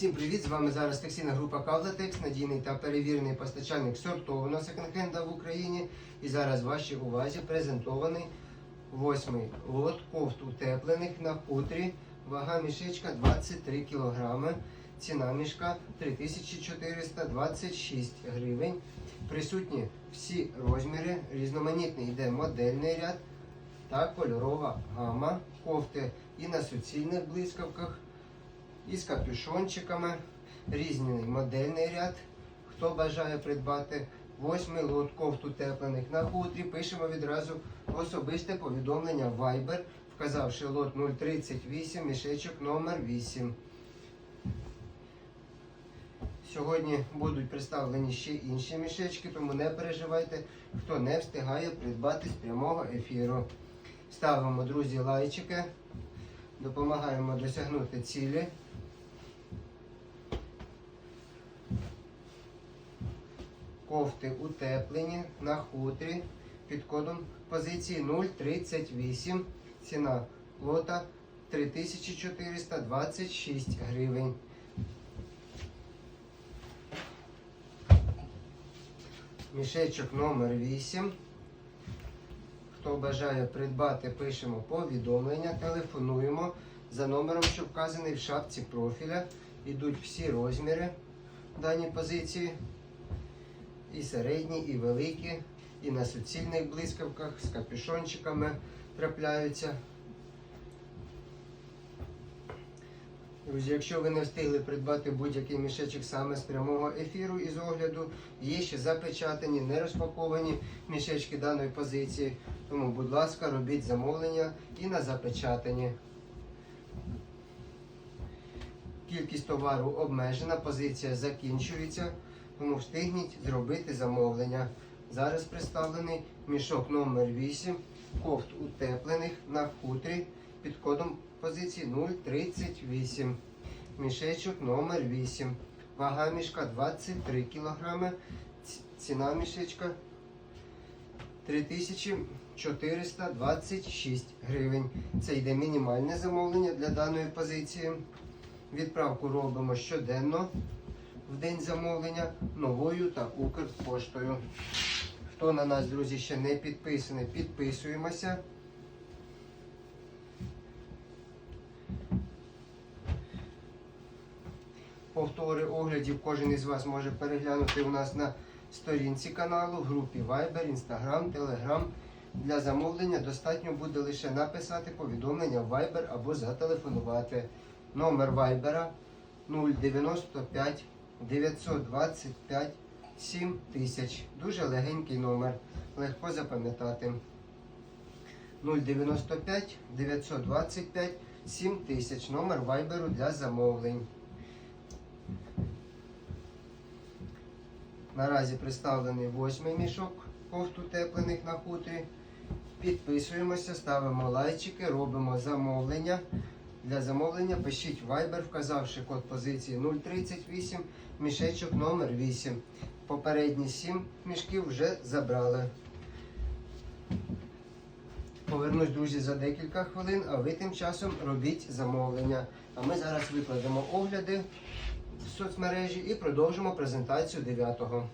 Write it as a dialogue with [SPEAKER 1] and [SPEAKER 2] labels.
[SPEAKER 1] Всім привіт! З вами зараз текстильна група Кавлатекс, надійний та перевірений постачальник сортованого секонд-хенда в Україні. І зараз вашій увазі презентований восьмий лот кофт утеплених на хутрі. Вага мішечка 23 кг. Ціна мішка 3426 гривень. Присутні всі розміри, різноманітний йде модельний ряд та кольорова гама кофти і на суцільних блискавках із капюшончиками, різний модельний ряд. Хто бажає придбати восьмий лот кофт утеплених на хутрі, пишемо відразу особисте повідомлення Viber, вказавши лот 038, мішечок номер 8. Сьогодні будуть представлені ще інші мішечки, тому не переживайте, хто не встигає придбати з прямого ефіру. Ставимо, друзі, лайчики, допомагаємо досягнути цілі. Кофти утеплені на хутрі під кодом позиції 038. Ціна лота 3426 гривень. Мішечок номер 8. Хто бажає придбати, пишемо повідомлення, телефонуємо за номером, що вказаний в шапці профіля. Йдуть всі розміри даній позиції. І середні, і великі, і на суцільних блискавках з капюшончиками трапляються. Друзі, якщо ви не встигли придбати будь-який мішечок саме з прямого ефіру із огляду, є ще запечатані, не розпаковані мішечки даної позиції. Тому, будь ласка, робіть замовлення і на запечатані. Кількість товару обмежена, позиція закінчується, тому встигніть зробити замовлення. Зараз представлений мішок номер 8 кофт утеплених на хутрі під кодом позиції 038. Мішечок номер 8. Вага мішка 23 кг. Ціна мішечка 3426 гривень. Це йде мінімальне замовлення для даної позиції. Відправку робимо щоденно в день замовлення новою та Укрпоштою. Хто на нас, друзі, ще не підписаний, підписуємося. Повтори оглядів кожен із вас може переглянути у нас на сторінці каналу, групі Viber, Instagram, Telegram. Для замовлення достатньо буде лише написати повідомлення в Viber або зателефонувати. Номер Viber 095 925 7000. Дуже легенький номер. Легко запам'ятати. 095 925 7000. Номер Viber для замовлень. Наразі представлений восьмий мішок кофт утеплених на хутрі. Підписуємося, ставимо лайчики, робимо замовлення. Для замовлення пишіть Viber, вказавши код позиції 038, мішечок номер 8. Попередні 7 мішків вже забрали. Повернусь, друзі, за декілька хвилин, а ви тим часом робіть замовлення. А ми зараз викладемо огляди в соцмережі і продовжимо презентацію 9-го.